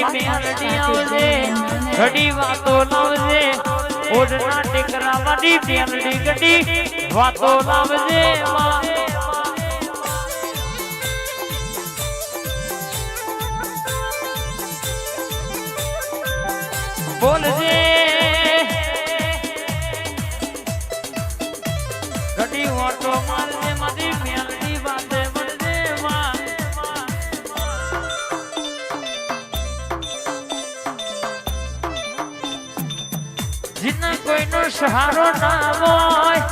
મારી મેલડી આવજે ઘડી વાતો લાવજે ઓઢના ટેકરા મારી મેલડી ઘડી વાતો લાવજે. બોલજે ઘડી વાતો મારી સહારો ના હોય.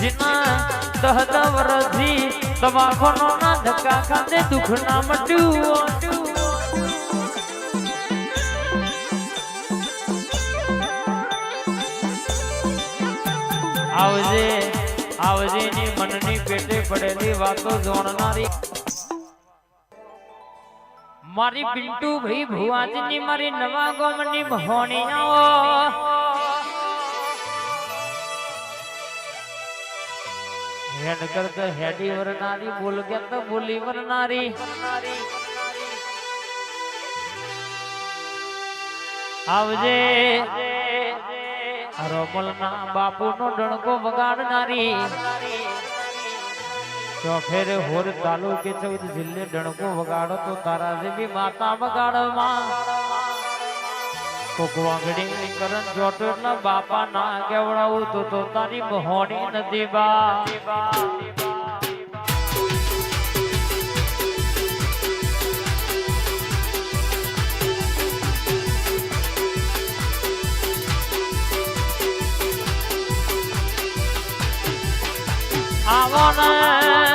જીના દહ દહ વરસથી તમાકુનો ના ધક્કા ખાતે દુઃખ ના મટ્યું આવજે આવજે ની મનની પેટે પડેલી વાતો જોણનારી. મારી પિન્ટુ ભાઈ ભુવાજની મારી નવા ગોમની આવો હેડ કરતા હેડી વરનારી બોલ કે તો બોલી વરનારી. આવજે. રોમલના બાપુનો ડણકો વગાડનારી. ચોફેર હોર તાલુકે ચૌદ જિલ્લે ડણકો વગાડો તો તારા જેવી માતા વગાડવા કોક વાંગડી કરન જોટો ના બાપા ના કેવડાવું તો તો તારી મહોણી નદી બા આવો ને.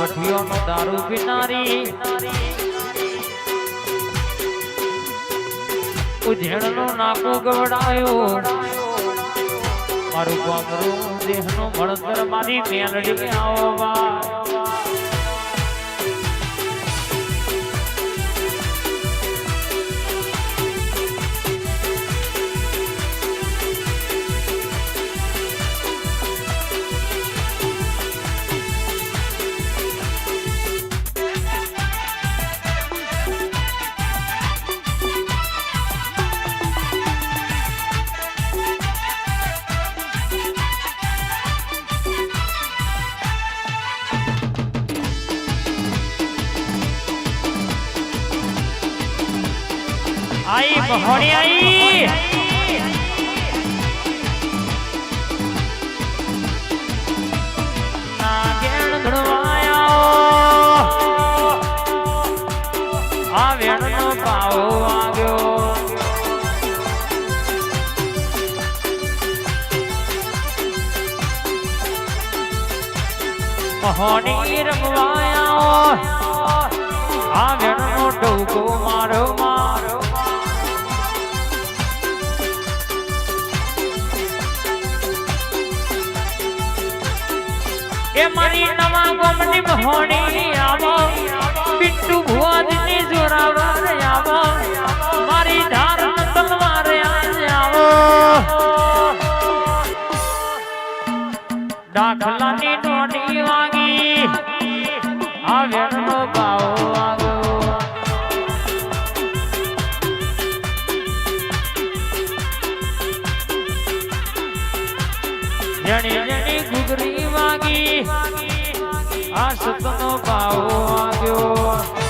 ભઠીઓનો દારૂ પીનારી. ઉજેણનું નાકો ગવડાયો. મારું ગામડું દેહનો ભણતર મારી મેલડી આવવા. મહોણી આઈ આ વેણનો પાવો વાગ્યો મહોણી રમવાયો આ વેણનો ડોકો મારો એ મારી નવા ગમની મહોણી આવો બિટ્ટુ ભુવાજની જોરાવર આવો, મારી ધાર તલવાર આજ આવો. દાખલાની નોટી વાગી આ ભાવ વાગ્યો. જણી જણી ઘૂઘરી વાગી આ સતનો ભાવ આવ્યો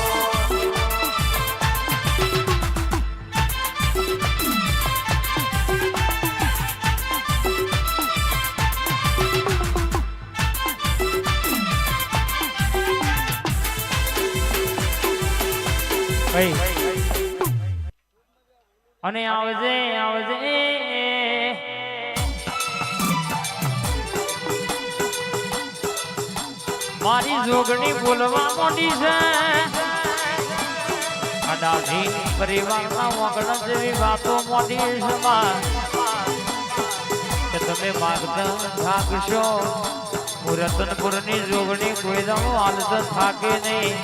અને આવજે આવજે. મારી જોગણી બોલવા મોટી છે. અડાધી પરિવારમાં વગણ જેવી વાતો મોટી છે કે તમે માગતા થાકશો હું રતનપુરની જોગણી કોઈ દમ હાલત થાકે નહીં.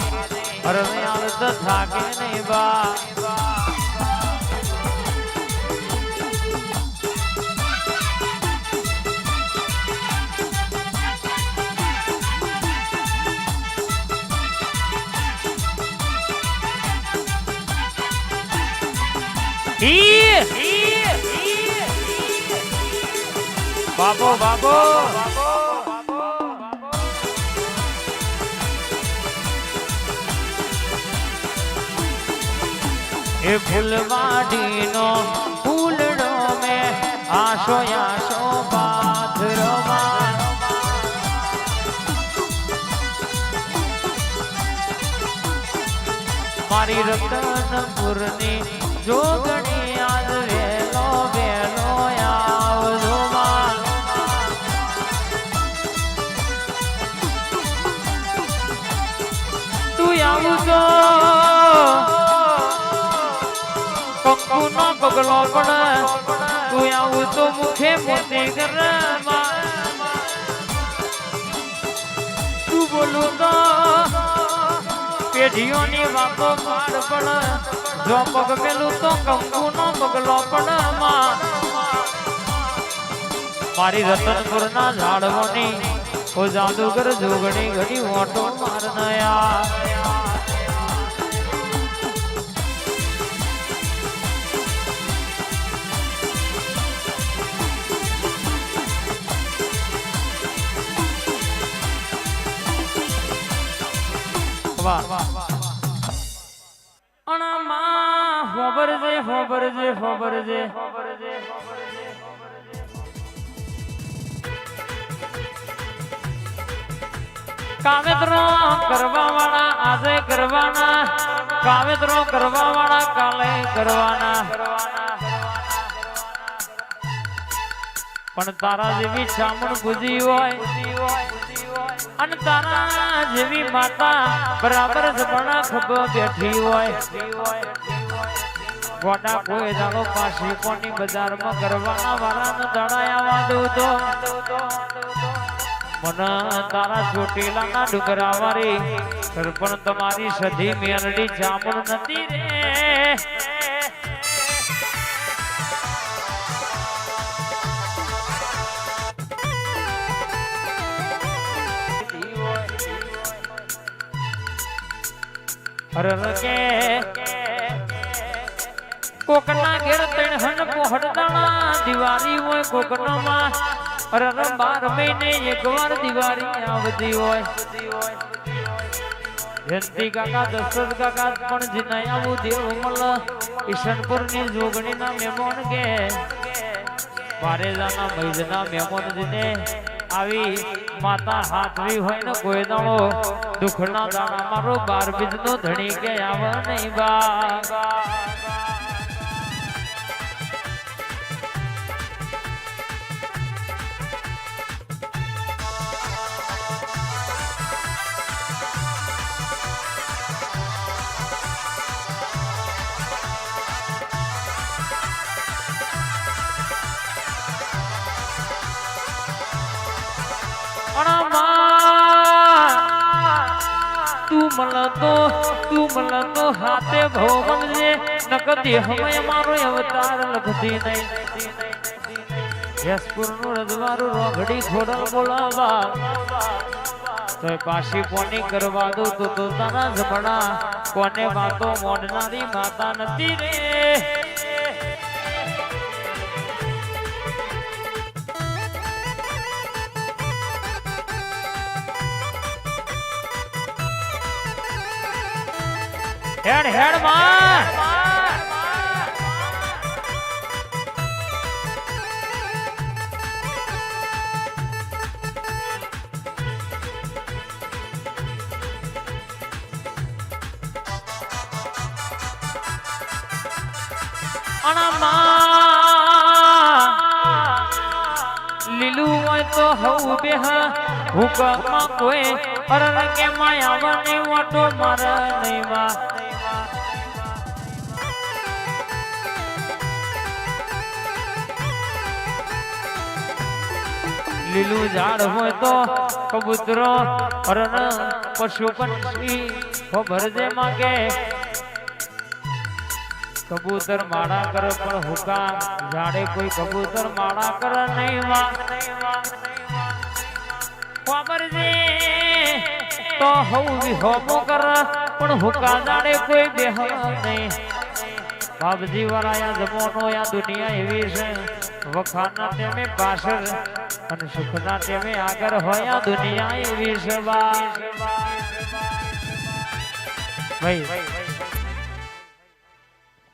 અરે હાલત થાકે નહીં બા બાબો બાબો! એ ફૂલવાડીનો ફૂલડો મે આશો આશો પાથરમાં મારી રતનપુરની જોગણી પગલો પણ તું આવું તો મુખે મોતે ઘરમાં. તું બોલું તો પેઢીઓની વાતો માર પણ, જો પગ પેલું તો કંકુ નો પગલો પણ માં મારી રતનપુરના ઝાડવાની ઓ જાદુગર જોગણી ઘડી ઓટો મારનયા કાવેતરો કરવા વાળા આજે કરવાના. કાવેતરો કરવા વાળા કાલે કરવાના. પણ તારા જેવી ચામણ બુજી હોય અને તારા જેવી માતા બરાબર જમણા ખભો બેઠી હોય. ગોડા કોઈ દાડો પાછી કોની બજારમાં કરવાના વાળાને દડાયા વાદું તો. મને તારા ચોટીલાના ડુંગરા વાળી પણ તમારી સધી મેરડી જામણ નથી રે. અરર કોકના ઘેર તણ હન પોહડદાણા દિવાળી હોય કોકનામાં. અરર બાર મહિને એક વાર દિવાળી આવતી હોય. જયંતિ કાકા, દશરથ કાકા પણ જીનાય આવું દેવ મલ ઈશનપુરની જોગણી ના મહેમાન કે. પારેજાના મૈદના મહેમાન જીને આવી માતા હાથવી હોય ને કોઈ દાડો દુખના દાણા મારો બાર બીજ નો ધણી કે આવ નહીં બા. તું તું મળતો હાથે ભવ મળજે નકદી મારો અવતાર લખતી નહીં. યસપુરનું રજવારું રોઘડી ખોડલ બોલાવા. તો પાછી કોની કરવા દો તો તારા જમણા. કોને વાતો મોડનારી માતા નથી રે. હેડ હેડમાં. લીલું હોય તો હવું બેહા. હુકમાં કોઈ અરર કે માયાવાની વાટો, મારા નહીમાં લીલું ઝાડ હોય તો કબૂતરો, હરણ, પશુ પક્ષી ભરજે માગે. કબૂતર માળા કરે પણ હુકા ઝાડે કોઈ કબૂતર માળા કરે નહીં વા. વાપરજે તો હવું વિહોમો કર, પણ હુકા ઝાડે કોઈ બેહ નહીં. બાપજી વાળા જમોનો આ દુનિયા એવી છે. વખાના તેમે પાછળ અને સુખના તેમે આગળ હોય આ દુનિયા એવી છે. બા ભાઈ